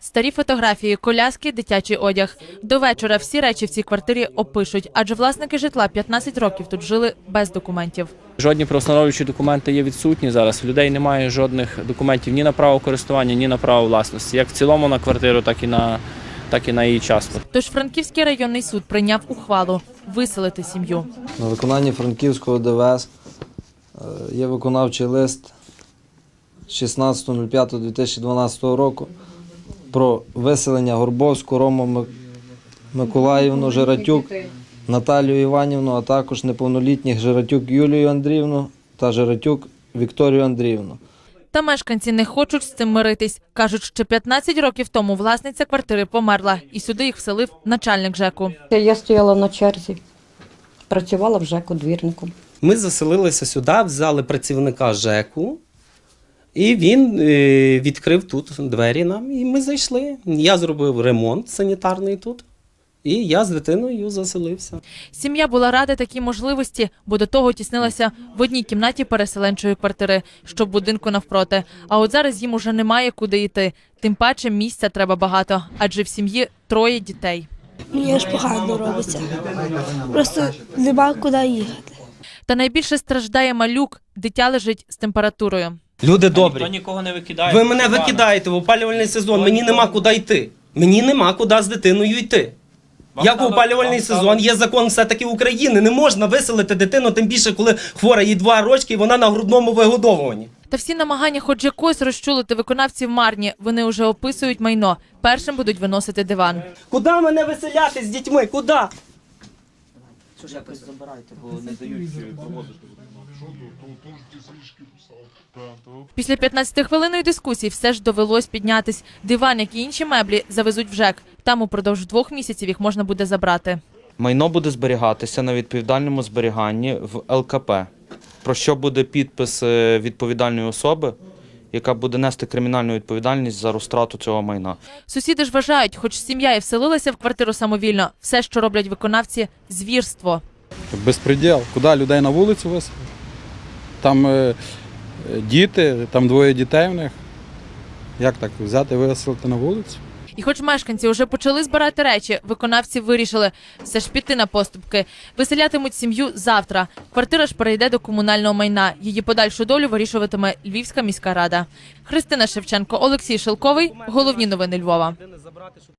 Старі фотографії, коляски, дитячий одяг. До вечора всі речі в цій квартирі опишуть, адже власники житла 15 років тут жили без документів. Жодні правоустановлюючі документи є відсутні зараз. У людей немає жодних документів ні на право користування, ні на право власності, як в цілому на квартиру, так і на, так і на її частку. Тож Франківський районний суд прийняв ухвалу виселити сім'ю. На виконанні Франківського ДВС е, є виконавчий лист 16.05.2012 року про виселення Горбовську Рому Миколаївну Жиратюк, Наталію Іванівну, а також неповнолітніх Жиратюк Юлію Андріївну та Жиратюк Вікторію Андріївну. Та мешканці не хочуть з цим миритись. Кажуть, що 15 років тому власниця квартири померла, і сюди їх вселив начальник ЖЕКу. Я стояла на черзі, працювала в ЖЕКу двірником. Ми заселилися сюди, взяли працівника ЖЕКу, і він е, відкрив тут двері нам, і ми зайшли. Я зробив ремонт санітарний тут, і я з дитиною заселився. Сім'я була рада такій можливості, бо до того тіснилася в одній кімнаті переселенчої квартири, що в будинку навпроти. А от зараз їм уже немає куди йти. Тим паче місця треба багато, адже в сім'ї троє дітей. Мені ж погано робиться. Просто нема куди їхати. Та найбільше страждає малюк, дитя лежить з температурою. Люди добрі. нікого не викидає. Ви мене викидаєте в опалювальний сезон, мені нема куди йти. Мені нема куди з дитиною йти. Як в опалювальний сезон є закон все-таки України, не можна виселити дитину, тим більше, коли хвора їй два рочки і вона на грудному вигодовуванні. Та всі намагання, хоч якось розчулити виконавців марні, вони вже описують майно. Першим будуть виносити диван. Куди мене виселяти з дітьми? Куди? Після 15-хвилинної дискусії все ж довелось піднятись. Диван, як і інші меблі, завезуть в ЖЕК. Там упродовж двох місяців їх можна буде забрати. Майно буде зберігатися на відповідальному зберіганні в ЛКП, про що буде підпис е, відповідальної особи, яка буде нести кримінальну відповідальність за розтрату цього майна. Сусіди ж вважають, хоч сім'я і вселилася в квартиру самовільно, все, що роблять виконавці, звірство. Безпреділ. Куди людей на вулицю виселити? Там е, е, діти, там двоє дітей в них. Як так взяти і виселити на вулицю? І хоч мешканці вже почали збирати речі, виконавці вирішили все ж піти на поступки. Виселятимуть сім'ю завтра. Квартира ж перейде до комунального майна. Її подальшу долю вирішуватиме Львівська міська рада. Христина Шевченко, Олексій Шелковий. Головні новини Львова.